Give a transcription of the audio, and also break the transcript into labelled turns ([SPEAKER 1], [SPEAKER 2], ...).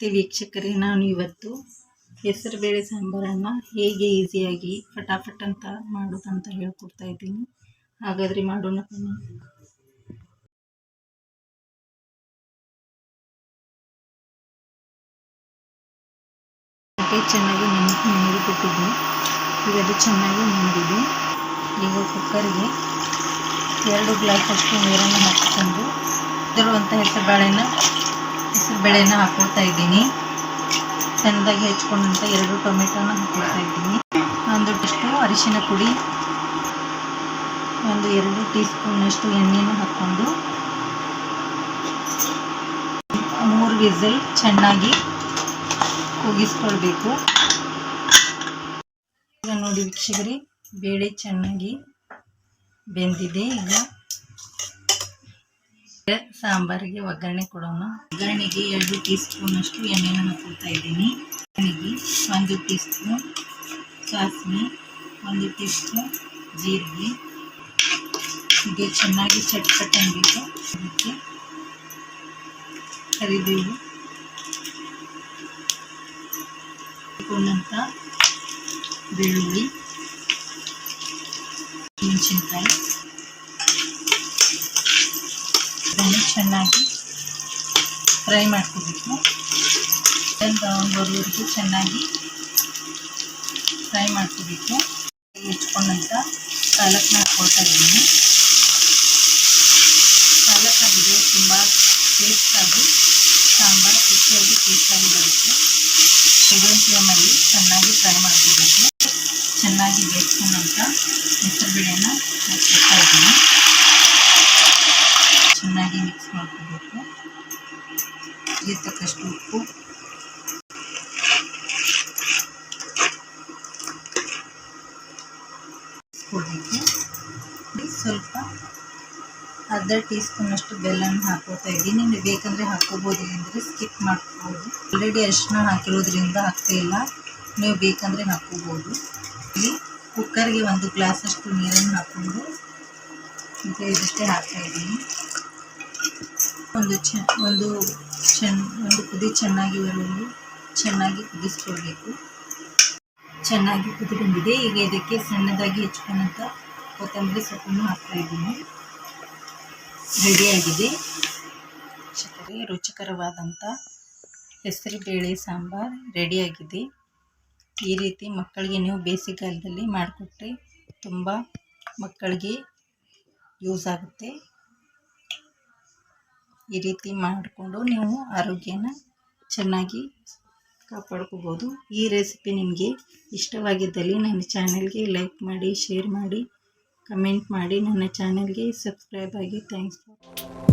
[SPEAKER 1] ನಮಸ್ತೆ ವೀಕ್ಷಕರೇ, ನಾನು ಇವತ್ತು ಹೆಸರುಬೇಳೆ ಸಾಂಬಾರನ್ನು ಹೇಗೆ ಈಸಿಯಾಗಿ ಫಟಾಫಟ್ ಅಂತ ಮಾಡೋದಂತ ಹೇಳ್ಕೊಡ್ತಾ ಇದ್ದೀನಿ. ಹಾಗಾದರೆ ಮಾಡೋಣ ಬನ್ನಿ. ಚೆನ್ನಾಗಿ ನೆನೆ ನೆನೆದುಬಿಟ್ಟಿದ್ದೆ ಈಗ ಅದು ಚೆನ್ನಾಗಿ ನೆನೆದಿದೆ ಈಗ ಕುಕ್ಕರ್ಗೆ ಎರಡು ಗ್ಲಾಸಷ್ಟು ನೀರನ್ನು ಹಾಕಿಕೊಂಡು ಇರುವಂಥ ಹೆಸರುಬೇಳೆನ ಹೆಸರುಬೇಳೆನ ಹಾಕ್ಕೊಳ್ತಾ ಇದ್ದೀನಿ. ಚೆಂದಾಗಿ ಹೆಚ್ಕೊಂಡಂಥ ಎರಡು ಟೊಮೆಟೊನ ಹಾಕೊಳ್ತಾ ಇದ್ದೀನಿ. ಒಂದು ಟಷ್ಟು ಅರಿಶಿನ ಪುಡಿ, ಒಂದು ಎರಡು ಟೀ ಸ್ಪೂನಷ್ಟು ಹಾಕ್ಕೊಂಡು, ಮೂರು ವಿಸಲ್ ಚೆನ್ನಾಗಿ ಕೂಗಿಸ್ಕೊಳ್ಬೇಕು ನೋಡಿ ವೀಕ್ಷಕರಿ, ಬೇಳೆ ಚೆನ್ನಾಗಿ ಬೆಂದಿದೆ. ಈಗ ಸಾಂಬಾರಿಗೆ ಒಗ್ಗರಣೆ ಕೊಡೋಣ. ಒಗ್ಗರಣೆಗೆ ಎರಡು ಟೀ ಸ್ಪೂನಷ್ಟು ಎಣ್ಣೆನ ಹಾಕೊಳ್ತಾ ಇದ್ದೀನಿ. ಒಗ್ಗರಣೆಗೆ ಒಂದು ಟೀ ಸ್ಪೂನ್ ಸಾಸಿವೆ, ಒಂದು ಟೀ ಸ್ಪೂನ್ ಜೀರಿಗೆ. ಹೀಗೆ ಚೆನ್ನಾಗಿ ಚಟ್ಪಟ್ ಅನ್ಬೇಕು ಅದಕ್ಕೆ ಕರಿಬೇವು. ಹಾಕೊಂಡಂಥ ಬೆಳ್ಳುಳ್ಳಿ, ಮೆಣಸಿನ್ಕಾಯಿ. ಚೆನ್ನಾಗಿ ಫ್ರೈ ಮಾಡ್ಕೋಬೇಕು. ಬ್ರೌನ್ ಬರೋವರೆಗೂ ಚೆನ್ನಾಗಿ ಫ್ರೈ ಮಾಡ್ಕೋಬೇಕು. ಹೆಚ್ಕೊಂಡಂಥ ಪಾಲಕ್ನ ಹಾಕ್ಕೊಳ್ತಾ ಇದ್ದೀನಿ. ಪಾಲಕ್ ಆಗಿದೆ ತುಂಬ ಟೇಸ್ಟಾಗಿ ಸಾಂಬಾರು ರುಚಿಯಾಗಿ ಟೇಸ್ಟಾಗಿ ಬರುತ್ತೆ. ಮೀಡಿಯಂ ಫ್ಲೇಮಲ್ಲಿ ಚೆನ್ನಾಗಿ ಫ್ರೈ ಮಾಡ್ಕೋಬೇಕು. ಚೆನ್ನಾಗಿ ಬೇಯಿಸ್ಕೊಂಡಂಥ ಹೆಸರುಬೇಳೆನ ಹಾಕ್ಕೊಳ್ತಾ ಇದ್ದೀನಿ ಚೆನ್ನಾಗಿ ಮಿಕ್ಸ್ ಮಾಡ್ಕೋಬೇಕು ರುಚಿಗೆ ತಕ್ಕಷ್ಟು ಉಪ್ಪು ಸ್ವಲ್ಪ ಅರ್ಧ ಟೀ ಸ್ಪೂನಷ್ಟು ಬೆಲ್ಲನ ಹಾಕೋತಾ ಇದ್ದೀನಿ. ನೀವು ಬೇಕಂದ್ರೆ ಹಾಕೋಬಹುದು ಇಲ್ಲಂದರೆ ಸ್ಕಿಪ್ ಮಾಡ್ಕೋಬಹುದು ಆಲ್ರೆಡಿ ಅರಿಶಿನ ಹಾಕಿರೋದ್ರಿಂದ ಹಾಕ್ತಾ ಇಲ್ಲ. ನೀವು ಬೇಕಂದ್ರೆ ಹಾಕೋಬೋದು ಇಲ್ಲಿ ಕುಕ್ಕರ್ಗೆ ಒಂದು ಗ್ಲಾಸಷ್ಟು ನೀರನ್ನು ಹಾಕ್ಕೊಂಡು ಇದಷ್ಟೇ ಹಾಕ್ತಾ ಇದ್ದೀನಿ. ಒಂದು ಚ ಒಂದು ಚೆನ್ನ, ಒಂದು ಕುದಿ ಚೆನ್ನಾಗಿ ಬರುವುದು ಚೆನ್ನಾಗಿ ಕುದಿಸ್ಕೊಳ್ಬೇಕು. ಚೆನ್ನಾಗಿ ಕುದಿ ಬಂದಿದೆ ಈಗ ಇದಕ್ಕೆ ಸಣ್ಣದಾಗಿ ಹೆಚ್ಕೊಂಡಂಥ ಕೊತ್ತಂಬರಿ ಸೊಪ್ಪನ್ನು ಹಾಕ್ತಾ ಇದ್ದೀನಿ. ರೆಡಿಯಾಗಿದೆ ವೀಕ್ಷಕರೇ ರುಚಿಕರವಾದಂಥ ಹೆಸರುಬೇಳೆ ಸಾಂಬಾರು ರೆಡಿಯಾಗಿದೆ ಈ ರೀತಿ ಮಕ್ಕಳಿಗೆ ನೀವು ಬೇಸಿಗೆಗಾಲದಲ್ಲಿ ಮಾಡಿಕೊಟ್ರೆ ತುಂಬ ಮಕ್ಕಳಿಗೆ ಯೂಸ್ ಆಗುತ್ತೆ. ಈ ರೀತಿ ಮಾಡಿಕೊಂಡು ನೀವು ಆರೋಗ್ಯನ ಚೆನ್ನಾಗಿ ಕಾಪಾಡ್ಕೋಬೋದು. ಈ ರೆಸಿಪಿ ನಿಮಗೆ ಇಷ್ಟವಾಗಿದ್ದಲ್ಲಿ ನನ್ನ ಚಾನಲ್ಗೆ ಲೈಕ್ ಮಾಡಿ, ಶೇರ್ ಮಾಡಿ, ಕಮೆಂಟ್ ಮಾಡಿ, ನನ್ನ ಚಾನಲ್ಗೆ ಸಬ್ಸ್ಕ್ರೈಬ್ ಆಗಿ ಥ್ಯಾಂಕ್ಸ್ ಫಾರ್